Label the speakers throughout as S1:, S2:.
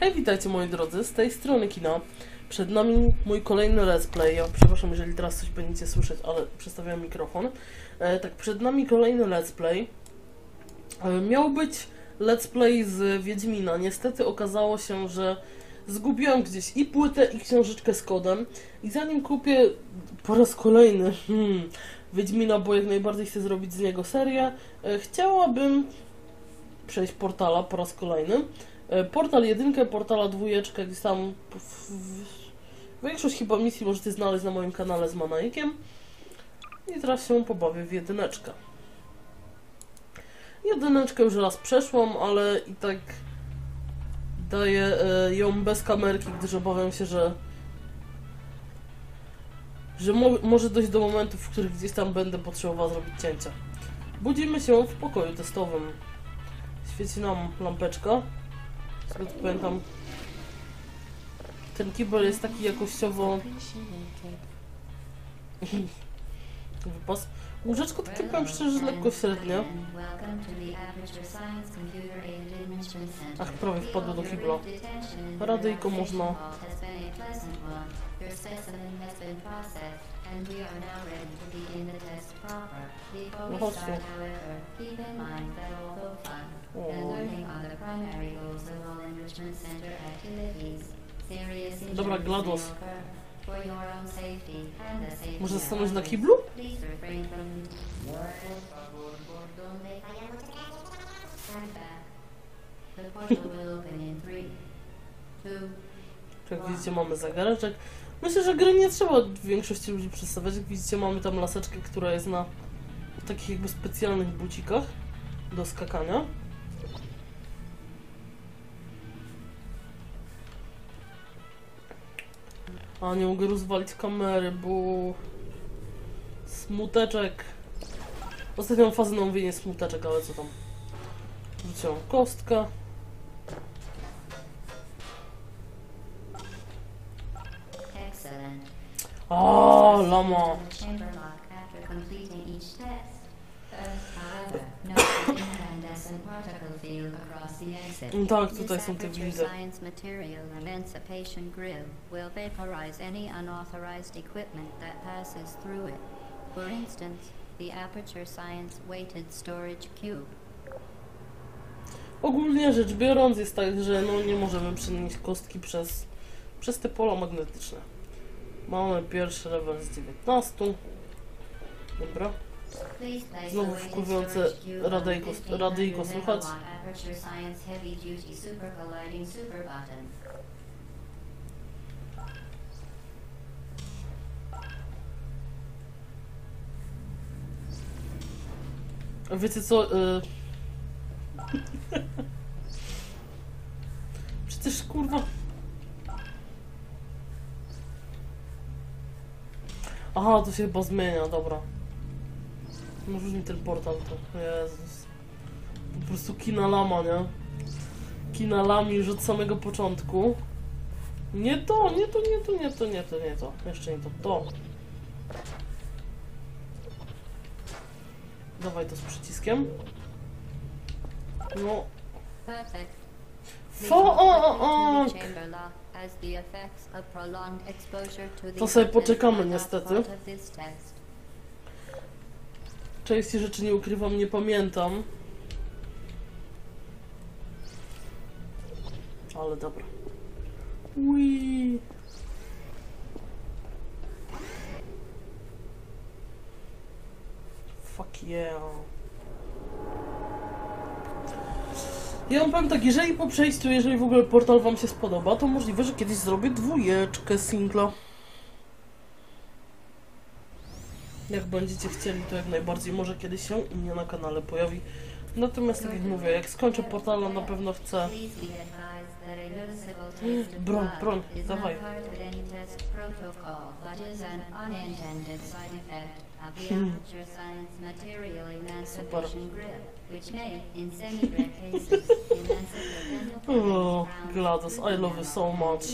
S1: Hej, witajcie moi drodzy, z tej strony kina. Przed nami mój kolejny let's play. Ja przepraszam, jeżeli teraz coś będziecie słyszeć, ale przestawiam mikrofon. E, tak, przed nami kolejny let's play. E, miał być let's play z Wiedźmina. Niestety okazało się, że zgubiłem gdzieś i płytę, i książeczkę z kodem. I zanim kupię po raz kolejny hmm, Wiedźmina, bo jak najbardziej chcę zrobić z niego serię, e, chciałabym przejść portala po raz kolejny. E, Portal jedynkę, portala dwójeczkę, gdzieś tam w, w, większość chyba misji możecie znaleźć na moim kanale z Manajkiem. I teraz się pobawię w jedyneczkę. Jedyneczkę już raz przeszłam, ale i tak daję e, ją bez kamerki, gdyż obawiam się, że że mo może dojść do momentów, w których gdzieś tam będę potrzebowała zrobić cięcia. Budzimy się w pokoju testowym. Świeci nam lampeczka. Z tego co pamiętam, ten kibel jest taki jakościowo wypas. Łóżeczko takie powiem szczerze, lekko średnie. Ach, prawie wpadło do kibla. Radyjko można. No chodź tu.
S2: Dobra, GLaDOS.
S1: Może stanąć na kiblu? Tu Jak widzicie mamy zegareczek. Myślę, że gry nie trzeba większości ludzi przedstawiać. Jak widzicie mamy tam laseczkę, która jest na takich jakby specjalnych bucikach do skakania. A nie mogę rozwalić kamery, bo smuteczek. Ostatnią fazę na mówienie smuteczek, ale co tam. Kostka.
S2: Excellent.
S1: O, lama. Tak,
S3: This
S1: tutaj są te widzę.
S3: For instance, the aperture science weighted storage cube.
S1: Ogólnie rzecz biorąc jest tak, że no nie możemy przenieść kostki przez, przez te pola magnetyczne. Mamy pierwszy level z 19. Dobra. Znowu
S2: on
S1: radyjko-
S2: 1500
S1: radyjko słychać. Wiecie co? Y... Przecież kurwa. Aha, to się chyba zmienia, dobra. Rzuć mi ten portal to. Jezus. Po prostu kina lama, nie? Kina lami już od samego początku. Nie to, nie to, nie to, nie to, nie to, nie to. Jeszcze nie to, to. Dawaj to z przyciskiem. No.
S3: Perfect.
S1: Fo o, o, o.
S3: To
S1: sobie poczekamy niestety.
S3: part of this test.
S1: Części rzeczy nie ukrywam, nie pamiętam. Ale dobra. Ui. Fuck yeah. Ja wam powiem tak, jeżeli po przejściu, jeżeli w ogóle portal wam się spodoba, to możliwe, że kiedyś zrobię dwójeczkę singla. Jak będziecie chcieli, to jak najbardziej może kiedyś się u mnie na kanale pojawi. Natomiast tak jak mówię, jak skończę portala na pewno chcę. Broń, broń, dawaj. Hmm. Super. Oh, GLaDOS, I love you so much.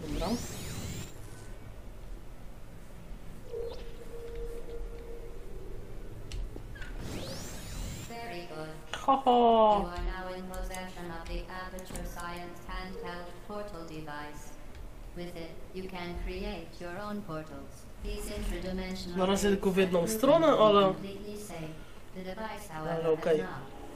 S1: Dobra.
S2: Good.
S1: Haha.
S2: You are now in possession of
S3: Aperture Science handheld portal device. With it, you can create your own portals. These interdimensional
S1: Na razie tylko w jedną stronę, ale-.
S3: The
S1: Ale okej.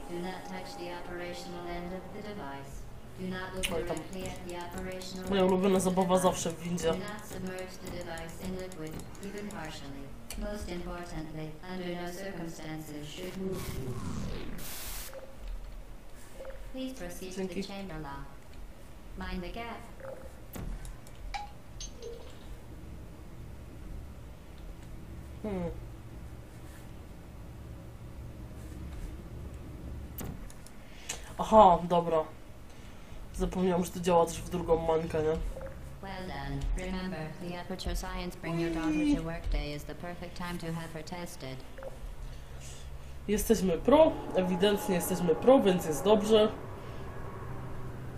S3: Do not touch the operational end of the device. Do not look directly at the operational
S1: Moja ulubiona
S3: the
S1: zabawa zawsze w windzie.
S3: Do not submerge the device in liquid, even partially. Most importantly, under no circumstances should Please proceed to the
S1: Dzięki.
S3: chamber lock. Mind the gap.
S1: Hmm. Aha, dobra. Zapomniałam, że to działa też w drugą mańkę, nie?
S3: Well done. Remember, the Aperture Science Bring Your Daughter to Work Day is the perfect time to have her tested.
S1: Jesteśmy pro, ewidentnie jesteśmy pro, więc jest dobrze.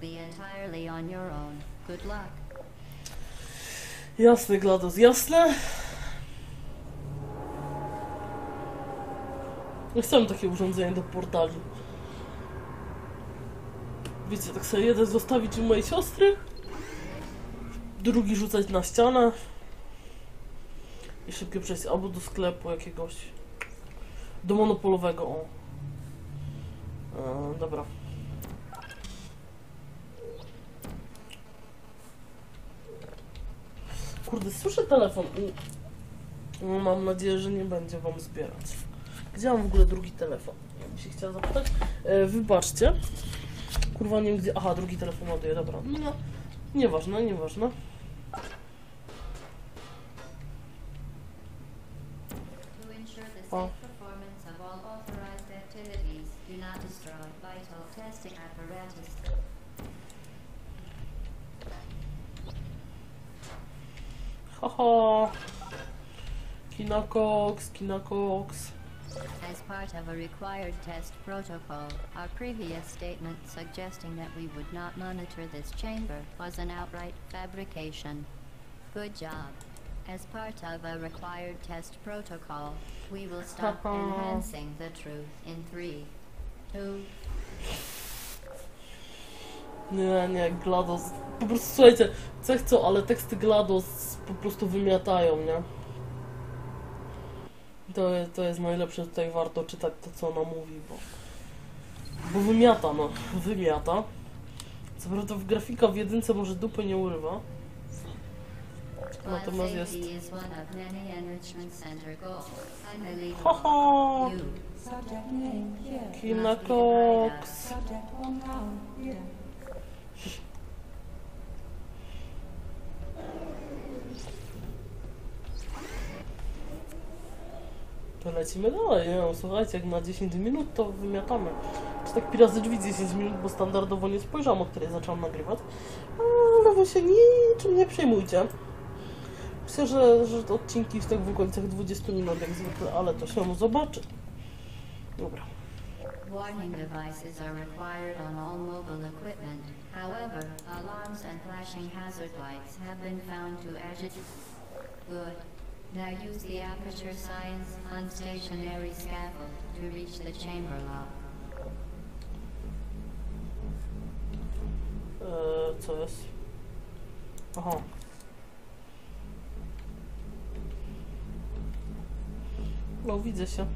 S3: be entirely on your own. Good luck.
S1: Jasne, GLaDOS, jasne. Nie takie urządzenie do portali. Wiecie, tak sobie jeden zostawić u mojej siostry, drugi rzucać na ścianę i szybkie przejść albo do sklepu jakiegoś, do monopolowego, o. E, dobra. Kurde, słyszę telefon no, mam nadzieję, że nie będzie wam zbierać. Gdzie mam w ogóle drugi telefon? Ja bym się chciała zapytać. E, wybaczcie. Kurwa, nie wiem gdzie... Aha, drugi telefon ładuje, dobra. No, nieważne, nieważne.
S3: Ensure the safe performance of all authorized activities, do not destroy vital testing apparatus.
S1: Haha. Kinakox, Kinakox.
S3: As part of a required test protocol, our previous statement suggesting that we would not monitor this chamber was an outright fabrication. Good job. As part of a required test protocol, we will stop enhancing the truth in three, two,
S1: Nie, nie, GLaDOS. Po prostu słuchajcie, co chcą, ale teksty GLaDOS po prostu wymiatają, nie? To, to jest najlepsze, tutaj warto czytać to, co ona mówi, bo... Bo wymiata, no, wymiata. Co prawda w grafika w jedynce może dupy nie urywa. Natomiast jest...
S4: Subject one noun here.
S1: To lecimy dalej, nie no, słuchajcie, jak na 10 minut to wymiatamy. Czy tak pi razy drzwi 10 minut, bo standardowo nie spojrzałam, o której zaczęłam nagrywać. Ale wy się niczym nie przejmujcie. Myślę, że, że odcinki w tak w okolicach 20 minut jak zwykle, ale to się zobaczy. Dobra.
S3: Warning devices are required on all mobile equipment. However, alarms and flashing hazard lights have been found to agitate. Good. Now use the Aperture Science unstationary scaffold to reach the chamber lock.
S1: Eee, co jest? Aha. No, widzę się.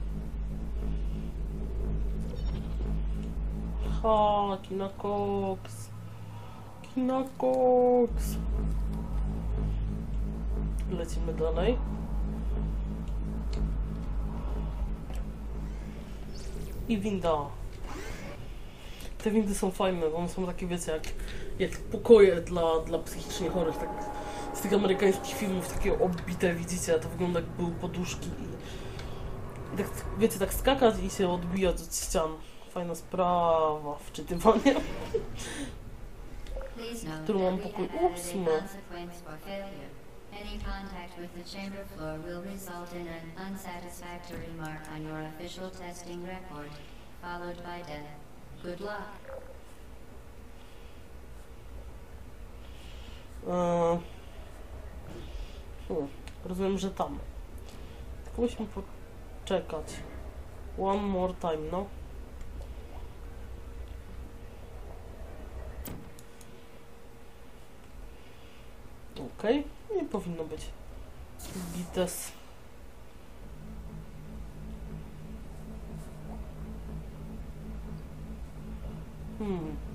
S1: Ha, Kinakox. Kinakox. Lecimy dalej. I winda. te windy są fajne, bo one są takie, wiecie, jak, jak pokoje dla, dla psychicznie chorych, tak z tych amerykańskich filmów, takie obbite, widzicie, to wygląda jak były poduszki i, i tak, wiecie, tak skakać i się odbijać od ścian. Fajna sprawa.
S3: Please note
S1: Którą mam pokój ósmy.
S3: luck.
S1: Eee, hmm, rozumiem, że tam. Tylko musimy poczekać. One more time, no. Okej, nie powinno być. Gites. Hmm.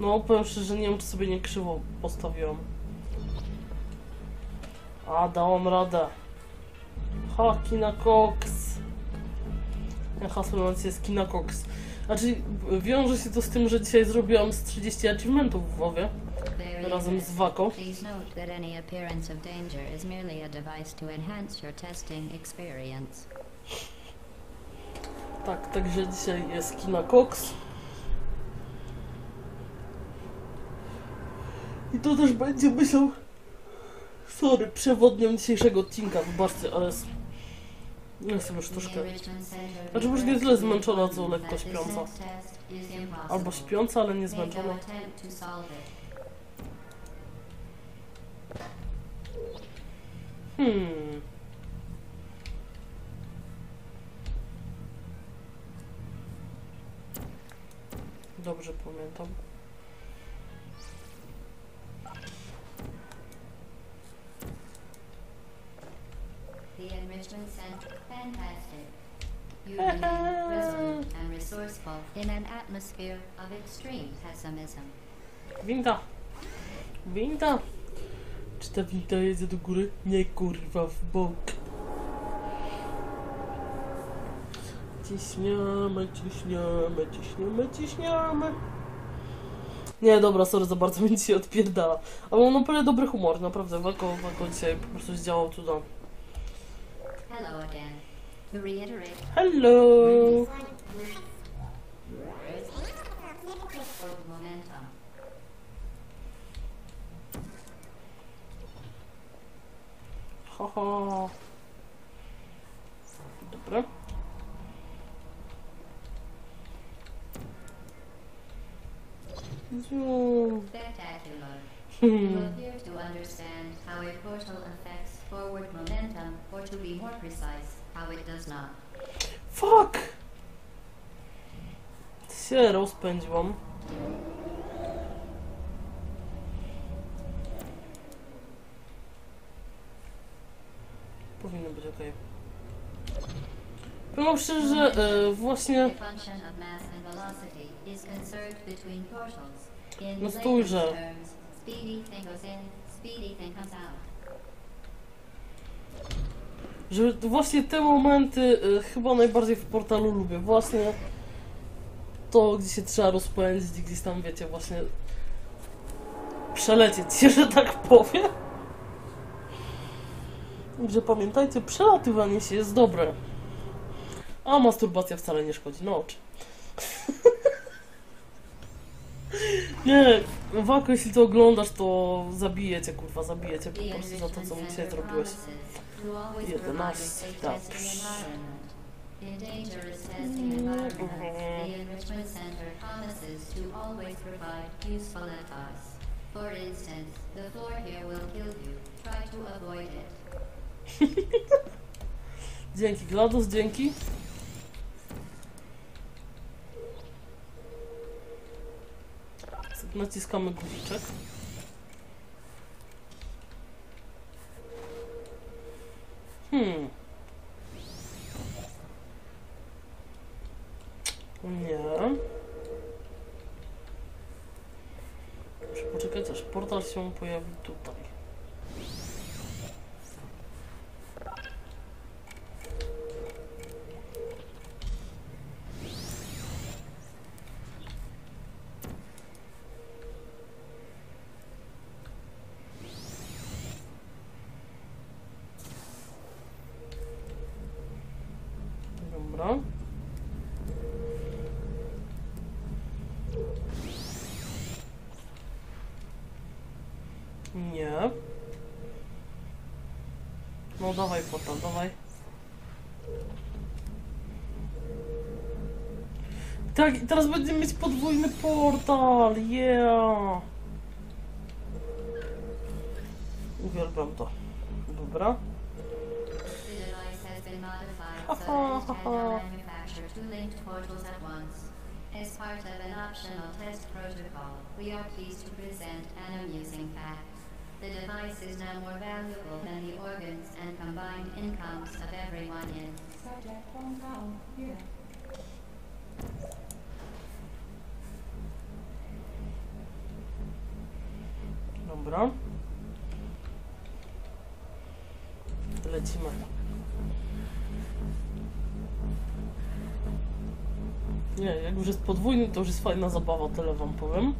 S1: No, powiem szczerze, że nie wiem, czy sobie nie krzywo postawiłam. A, dałam radę. Ha, Kina Cox. Hasło jest Kina Cox. Znaczy, wiąże się to z tym, że dzisiaj zrobiłam z 30 achievementów w WoWie, razem z Wako. Tak, także dzisiaj jest Kina Cox. I to też będzie, myślę, sorry, przewodnią dzisiejszego odcinka, wybaczcie, ale s- jestem już troszkę
S3: Znaczy może nie tyle zmęczona, co lekko śpiąca.
S1: albo śpiąca, ale nie zmęczona. Hmm. Dobrze pamiętam. Winda! Winda! Czy ta winda jedzie do góry? Nie kurwa, w bok. Ciśniamy, ciśniamy, ciśniamy, ciśniamy. Nie, dobra, sorry, za bardzo mi dzisiaj odpierdala. Ale mam naprawdę dobry humor, naprawdę. Wako, Wako dzisiaj po prostu zdziałał cuda.
S3: Hello again. To reiterate,
S1: Hello!
S3: momentum.
S1: Dobra.
S3: Spectacular. You
S1: Hmm.
S3: appear to understand how a portal affects forward momentum, or to be more precise, how it does not.
S1: Fuck! Się rozpędziłam. Powinno być ok. Powiem szczerze, że e, właśnie No spójrzę.
S3: speedy thing goes in, speedy thing comes out.
S1: Że właśnie te momenty e, chyba najbardziej w portalu lubię. Właśnie to, gdzie się trzeba rozpędzić i gdzieś tam, wiecie, właśnie przelecieć się, że tak powiem. Także pamiętajcie, przelatywanie się jest dobre. A masturbacja wcale nie szkodzi. No oczy. nie, Wako, jeśli to oglądasz, to zabijecie, kurwa, zabijecie po prostu za to, co mi dzisiaj zrobiłeś.
S3: To always provide a
S1: 11,
S3: safe testing environment. In dangerous testing environments, the enrichment center promises to always provide useful advice. For instance, the floor here will kill you. Try to avoid it.
S1: Dzięki, GLaDOS, dzięki. Naciskamy guziczek. Hmm. Nie. Muszę poczekać portal się pojawi tutaj. Dobra. Nie. No dawaj portal, dawaj. Tak, i teraz będziemy mieć podwójny portal, yeah! Uwielbiam to. Dobra. Ha, ha,
S3: that
S1: ha,
S3: it
S1: ha.
S3: cannot manufacture two linked portals at once. As part of an optional test protocol, we are pleased to present an amusing fact. The device is now more valuable than the organs and combined incomes of everyone in
S4: Subject. Here.
S1: Dobra. Lecimy. Nie, jak już jest podwójny, to już jest fajna zabawa, tyle wam powiem.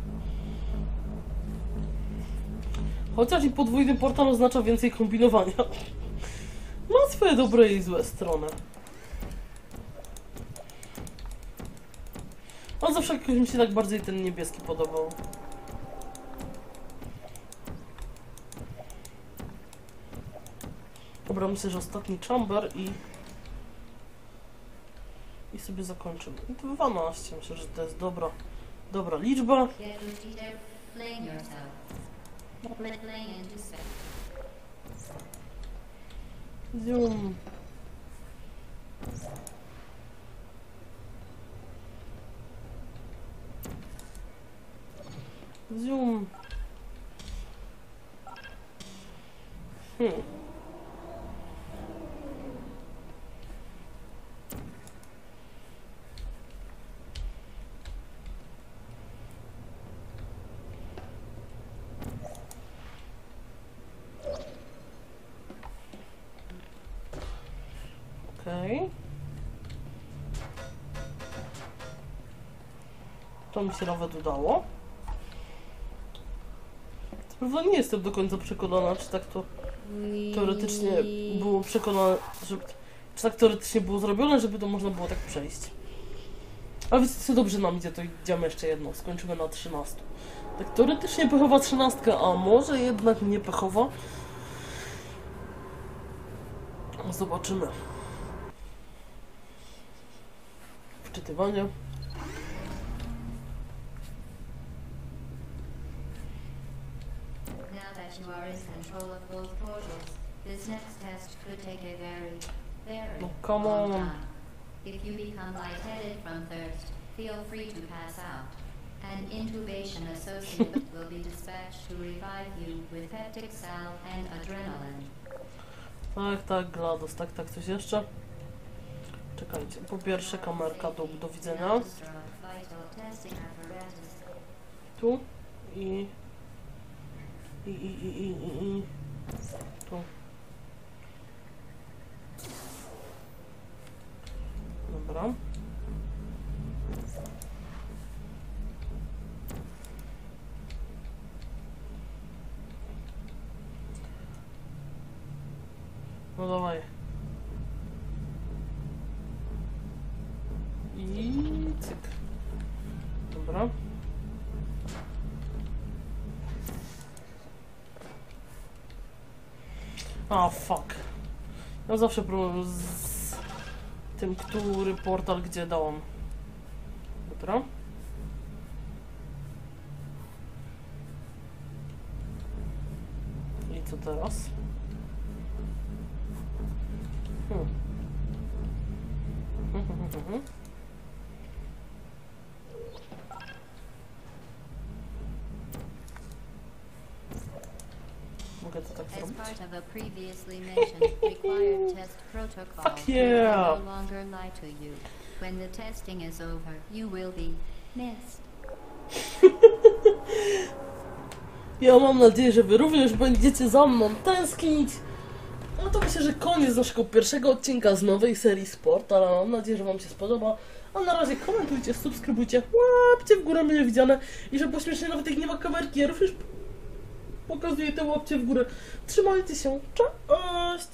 S1: Chociaż i podwójny portal oznacza więcej kombinowania. Ma swoje dobre i złe strony. A zawsze jakoś mi się tak bardziej ten niebieski podobał. Dobra, myślę, że ostatni chamber i... I sobie zakończymy. I to 12, myślę, że to jest dobra, dobra liczba. So. So. Hm. To mi się nawet udało. Co prawda nie jestem do końca przekonana, czy tak to teoretycznie było przekonane, że, czy tak teoretycznie było zrobione, żeby to można było tak przejść. Ale wiecie co, dobrze nam idzie, to idziemy jeszcze jedno, skończymy na 13. Tak teoretycznie pechowa 13, a może jednak nie pechowa? Zobaczymy. Wczytywanie.
S3: Now that you are in control of both portals, this next test could take a very, very
S1: Oh, come on.
S3: If you become lightheaded from thirst, feel free to pass out. An intubation associate will be dispatched to revive you with peptic salve and adrenaline.
S1: Tak, tak, GLaDOS, tak, tak, coś jeszcze? Czekajcie, po pierwsze kamerka do, do widzenia. Tu i... I, i, i, i, i, i. Tu. Dobra. No dawaj. I cyk. A, fuck. Ja zawsze problem z tym, który portal gdzie dałam. Dobra. I co teraz? Mogę to tak zrobić? Fuck yeah.
S3: no. When the testing is over, you will be missed.
S1: Ja mam nadzieję, że wy również będziecie za mną tęsknić. No to myślę, że koniec naszego pierwszego odcinka z nowej serii Sport, ale mam nadzieję, że wam się spodoba. A na razie komentujcie, subskrybujcie, łapcie w górę mnie widziane i że pośmiesznie nawet jak nie ma kamerki, ja również pokazuję te łapcie w górę. Trzymajcie się, cześć!